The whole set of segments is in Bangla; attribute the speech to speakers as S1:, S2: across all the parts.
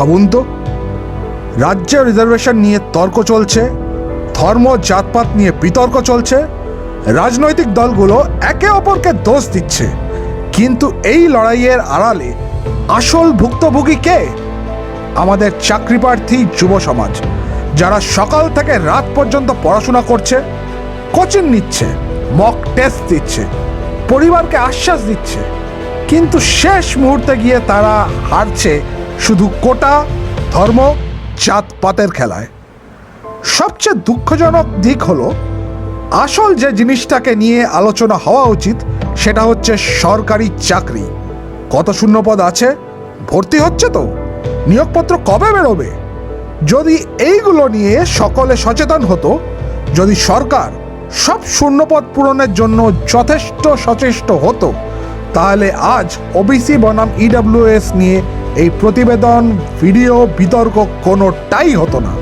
S1: ভাবুন তো। রাজ্যে রিজার্ভেশন নিয়ে তর্ক চলছে, ধর্ম, জাতপাত নিয়ে বিতর্ক চলছে, রাজনৈতিক দলগুলো একে অপরকে দোষ দিচ্ছে। কিন্তু এই লড়াইয়ের আড়ালে আসল ভুক্তভোগী কে? আমাদের চাকরিপ্রার্থী যুব সমাজ, যারা সকাল থেকে রাত পর্যন্ত পড়াশোনা করছে, কোচিং নিচ্ছে মক টেস্ট দিচ্ছে, পরিবারকে আশ্বাস দিচ্ছে। কিন্তু শেষ মুহূর্তে গিয়ে তারা হারছে শুধু কোটা, ধর্ম জাতপাতের খেলায়। সবচেয়ে দুঃখজনক দিক হলো, আসল যে জিনিসটাকে নিয়ে আলোচনা হওয়া উচিত, সেটা হচ্ছে সরকারি চাকরি। কত শূন্যপদ আছে? ভর্তি হচ্ছে তো। নিয়োগপত্র কবে বেরোবে? যদি এইগুলো নিয়ে সকলে সচেতন হতো, যদি সরকার সব শূন্যপদ পূরণের জন্য যথেষ্ট সচেষ্ট হতো, তাহলে আজ ওবিসি বনাম ইডাব্লিউএস নিয়ে এই প্রতিবেদন, ভিডিও, বিতর্ক কোনোটাই হতো না।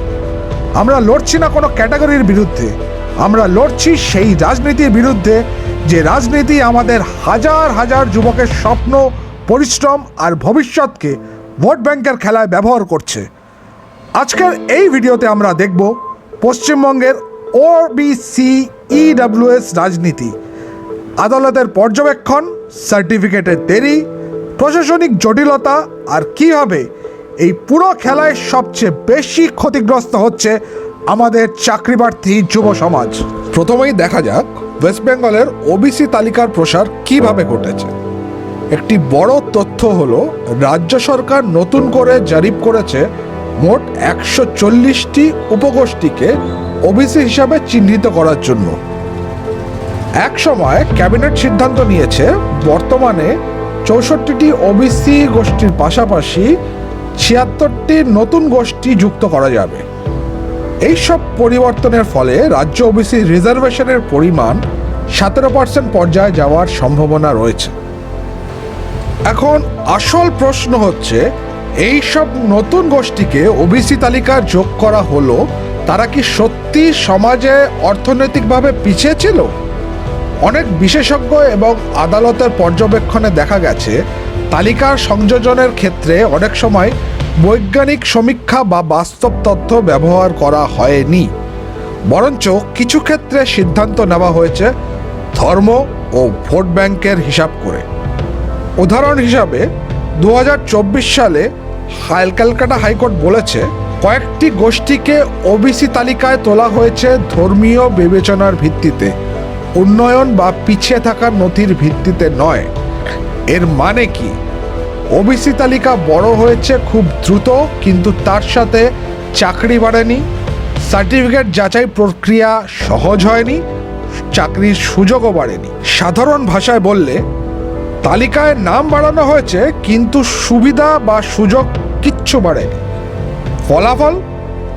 S1: আমরা লড়ছি না কোনো ক্যাটাগরির বিরুদ্ধে। আমরা লড়ছি সেই রাজনীতির বিরুদ্ধে, যে রাজনীতি আমাদের হাজার হাজার যুবকের স্বপ্ন, পরিশ্রম আর ভবিষ্যৎকে ভোট ব্যাংকের খেলায় ব্যবহার করছে। আজকের এই ভিডিওতে আমরা দেখব পশ্চিমবঙ্গের ওবিসি ইডাব্লিউএস রাজনীতি। আদালতের পর্যবেক্ষণ, সার্টিফিকেটের দেরি প্রশাসনিক জটিলতা আর কীভাবে এই পুরো খেলায় সবচেয়ে বেশি ক্ষতিগ্রস্ত হচ্ছে আমাদের চাকরিপ্রার্থী যুব সমাজ। প্রথমেই দেখা যাক ওয়েস্ট বেঙ্গলের ওবিসি তালিকার প্রসার কীভাবে ঘটেছে। একটি বড় তথ্য হল, রাজ্য সরকার নতুন করে জারিপ করেছে মোট একশো চল্লিশটি উপগোষ্ঠীকে ওবিসি হিসাবে চিহ্নিত করার জন্য। এক সময় ক্যাবিনেট সিদ্ধান্ত নিয়েছে, বর্তমানে চৌষট্টিটি ওবিসি গোষ্ঠীর পাশাপাশি ছিয়াত্তরটি নতুন গোষ্ঠী যুক্ত করা যাবে। এইসব পরিবর্তনের ফলে রাজ্য ওবিসি রিজার্ভেশনের পরিমাণ সতেরো পার্সেন্ট পর্যায়ে যাওয়ার সম্ভাবনা রয়েছে। এখন আসল প্রশ্ন হচ্ছে এই সব নতুন গোষ্ঠীকে ওবিসি তালিকার যোগ করা হলো, তারা কি সত্যি সমাজে অর্থনৈতিকভাবে পিছিয়ে ছিল? অনেক বিশেষজ্ঞ এবং আদালতের পর্যবেক্ষণে দেখা গেছে, তালিকার সংযোজনের ক্ষেত্রে অনেক সময় বৈজ্ঞানিক সমীক্ষা বা বাস্তব তথ্য ব্যবহার করা হয়নি। বরঞ্চ কিছু ক্ষেত্রে সিদ্ধান্ত নেওয়া হয়েছে ধর্ম ও ভোট ব্যাংকের হিসাব করে। উদাহরণ হিসাবে দু হাজার চব্বিশ সালে ক্যালকাটা হাইকোর্ট বলেছে, কয়েকটি গোষ্ঠীকে ওবিসি তালিকায় তোলা হয়েছে ধর্মীয় বিবেচনার ভিত্তিতে। উন্নয়ন বা পিছিয়ে থাকার নথির ভিত্তিতে নয়। এর মানে কি? ওবিসি তালিকা বড় হয়েছে খুব দ্রুত, কিন্তু তার সাথে চাকরি বাড়েনি, সার্টিফিকেট যাচাই প্রক্রিয়া সহজ হয়নি, চাকরির সুযোগও বাড়েনি। সাধারণ ভাষায় বললে, তালিকায় নাম বাড়ানো হয়েছে, কিন্তু সুবিধা বা সুযোগ কিচ্ছু বাড়েনি। ফলাফল?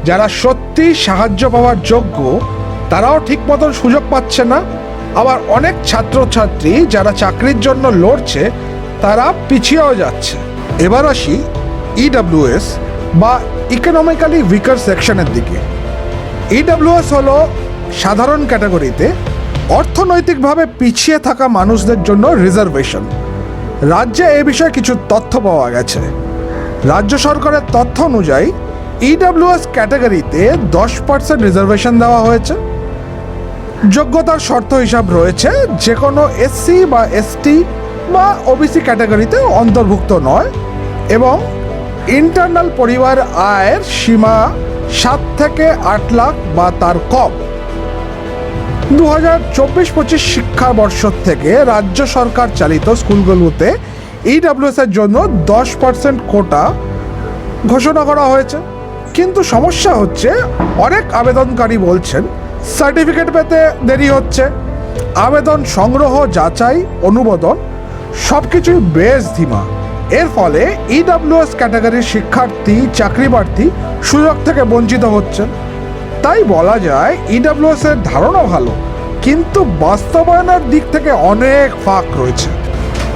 S1: যারা সত্যি সাহায্য পাওয়ার যোগ্য, তারাও ঠিক মতন সুযোগ পাচ্ছে না আবার অনেক ছাত্রছাত্রী যারা চাকরির জন্য লড়ছে, তারা পিছিয়েও যাচ্ছে। এবার আসি ইডাব্লিউএস বা ইকোনমিক্যালি উইকার সেকশনের দিকে। ইডাব্লিউএস হলো সাধারণ ক্যাটাগরিতে অর্থনৈতিকভাবে পিছিয়ে থাকা মানুষদের জন্য রিজার্ভেশন রাজ্যে এ বিষয়ে কিছু তথ্য পাওয়া গেছে। রাজ্য সরকারের তথ্য অনুযায়ী ইডাব্লিউএস ক্যাটাগরিতে দশ পার্সেন্ট রিজার্ভেশন দেওয়া হয়েছে। যোগ্যতার শর্ত হিসাব রয়েছে যে কোনো এসসি বা এসটি বা ওবিসি ক্যাটাগরিতে অন্তর্ভুক্ত নয় এবং ইন্টারনাল পরিবার আয়ের সীমা সাত থেকে আট লাখ বা তার কম। দু হাজার চব্বিশ পঁচিশ শিক্ষাবর্ষ থেকে রাজ্য সরকার চালিত স্কুলগুলোতে ইডাব্লিউএস এর জন্য দশ পার্সেন্ট কোটা ঘোষণা করা হয়েছে। কিন্তু সমস্যা হচ্ছে, অনেক আবেদনকারী বলছেন সার্টিফিকেট পেতে দেরি হচ্ছে। আবেদন, সংগ্রহ, যাচাই, অনুমোদন সব কিছুই বেশ ধীমা। এর ফলে ইডাব্লিউএস ক্যাটাগরির শিক্ষার্থী চাকরি প্রার্থী সুযোগ থেকে বঞ্চিত হচ্ছেন। তাই বলা যায় ইডাব্লিউএস এর ধারণা ভালো, কিন্তু বাস্তবায়নের দিক থেকে অনেক ফাঁক রয়েছে।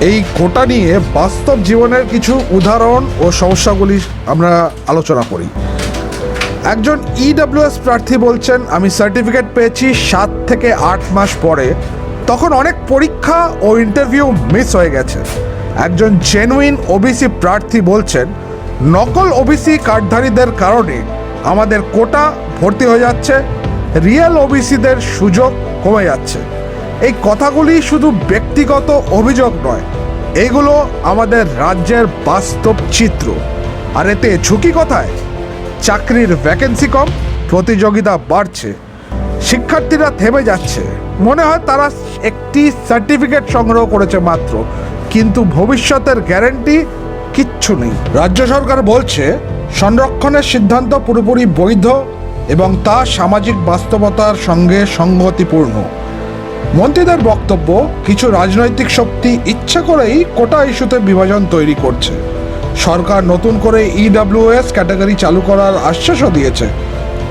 S1: এই কোটা নিয়ে বাস্তব জীবনের কিছু উদাহরণ ও সমস্যাগুলি আমরা আলোচনা করি। একজন ইডাব্লিউএস প্রার্থী বলছেন, আমি সার্টিফিকেট পেয়েছি সাত থেকে আট মাস পরে। তখন অনেক পরীক্ষা ও ইন্টারভিউ মিস হয়ে গেছে। একজন জেনুইন ওবিসি প্রার্থী বলছেন, নকল ওবিসি কার্ডধারীদের কারণে আমাদের কোটা ভর্তি হয়ে যাচ্ছে রিয়েল ওবিসিদের সুযোগ কমে যাচ্ছে। এই কথাগুলি শুধু ব্যক্তিগত অভিযোগ নয়, এগুলো আমাদের রাজ্যের বাস্তব চিত্র। আর এতে ঝুঁকি কোথায়? চাকরির ভ্যাকেন্সি কম, প্রতিযোগিতা বাড়ছে, শিক্ষার্থীরা থেমে যাচ্ছে। মনে হয় তারা একটি সার্টিফিকেট সংগ্রহ করেছে মাত্র, কিন্তু ভবিষ্যতের গ্যারেন্টি কিচ্ছু নেই। রাজ্য সরকার বলছে, সংরক্ষণের সিদ্ধান্ত পুরোপুরি বৈধ এবং তা সামাজিক বাস্তবতার সঙ্গে সংগতিপূর্ণ মন্ত্রীদের বক্তব্য, কিছু রাজনৈতিক শক্তি ইচ্ছা করেই কোটা ইস্যুতে বিভাজন তৈরি করছে। সরকার নতুন করে ইডাব্লিউএস ক্যাটাগরি চালু করার আশ্বাসও দিয়েছে।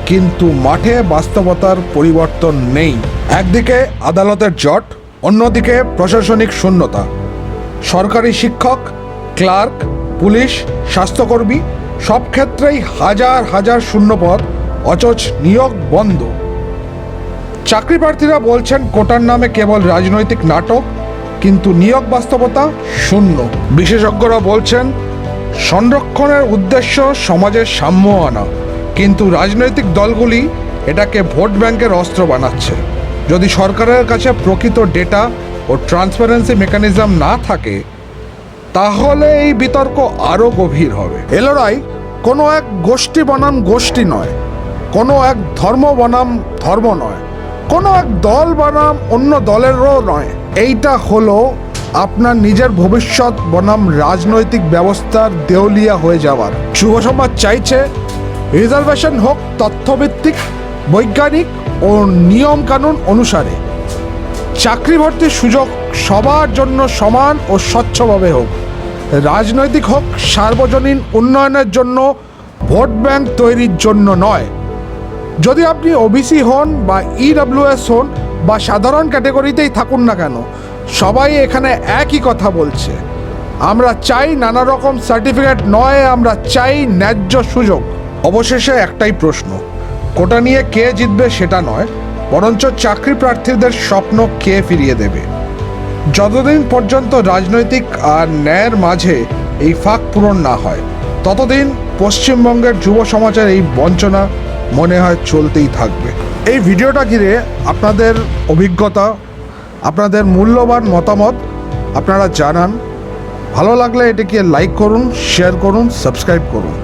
S1: কিন্তু মাঠে বাস্তবতার পরিবর্তন নেই। একদিকে আদালতের জট, অন্যদিকে প্রশাসনিক শূন্যতা। সরকারি শিক্ষক, ক্লার্ক, পুলিশ, স্বাস্থ্যকর্মী, সব ক্ষেত্রেই হাজার হাজার শূন্যপদ, অচচ নিয়োগ বন্ধ। চাকরি প্রার্থীরা বলছেন কোটার নামে কেবল রাজনৈতিক নাটক, কিন্তু নিয়োগ বাস্তবতা শূন্য। বিশেষজ্ঞরা বলছেন সংরক্ষণের উদ্দেশ্য সমাজের সাম্য আনা। কিন্তু রাজনৈতিক দলগুলি এটাকে ভোট ব্যাংকের অস্ত্র বানাচ্ছে। যদি সরকারের কাছে প্রকৃত ডেটা ও ট্রান্সপারেন্সি মেকানিজম না থাকে, তাহলে এই বিতর্ক আরও গভীর হবে। এ লড়াই কোনো এক গোষ্ঠী বনাম গোষ্ঠী নয়, কোনো এক ধর্ম বনাম ধর্ম নয়, কোনো এক দল বনাম অন্য দলেরও নয়। এইটা হলো আপনার নিজের ভবিষ্যৎ বনাম রাজনৈতিক ব্যবস্থার দেউলিয়া হয়ে যাওয়ার। যুব সমাজ চাইছে রিজার্ভেশন হোক তথ্যভিত্তিক, বৈজ্ঞানিক ও নিয়মকানুন অনুসারে। চাকরি ভর্তির সুযোগ সবার জন্য সমান ও স্বচ্ছভাবে হোক। রাজনৈতিক হোক, সার্বজনীন উন্নয়নের জন্য ভোট ব্যাংক তৈরির জন্য নয়। যদি আপনি ওবিসি হন বা ইডাব্লিউএস হন বা সাধারণ ক্যাটাগরিতেই থাকুন না কেন সবাই এখানে একই কথা বলছে। আমরা চাই নানা রকম সার্টিফিকেট নয়, আমরা চাই ন্যায্য সুযোগ। অবশেষে একটাই প্রশ্ন, কোটা নিয়ে কে জিতবে সেটা নয়, বরঞ্চ চাকরি প্রার্থীদের স্বপ্ন কে ফিরিয়ে দেবে। যতদিন পর্যন্ত রাজনৈতিক আর ন্যায়ের মাঝে এই ফাঁক পূরণ না হয়, ততদিন পশ্চিমবঙ্গের যুব সমাজের এই বঞ্চনা মনে হয় চলতেই থাকবে। এই ভিডিওটা ঘিরে আপনাদের অভিজ্ঞতা আপনাদের মূল্যবান মতামত আপনারা জানান। ভালো লাগলে এটিকে লাইক করুন শেয়ার করুন সাবস্ক্রাইব করুন।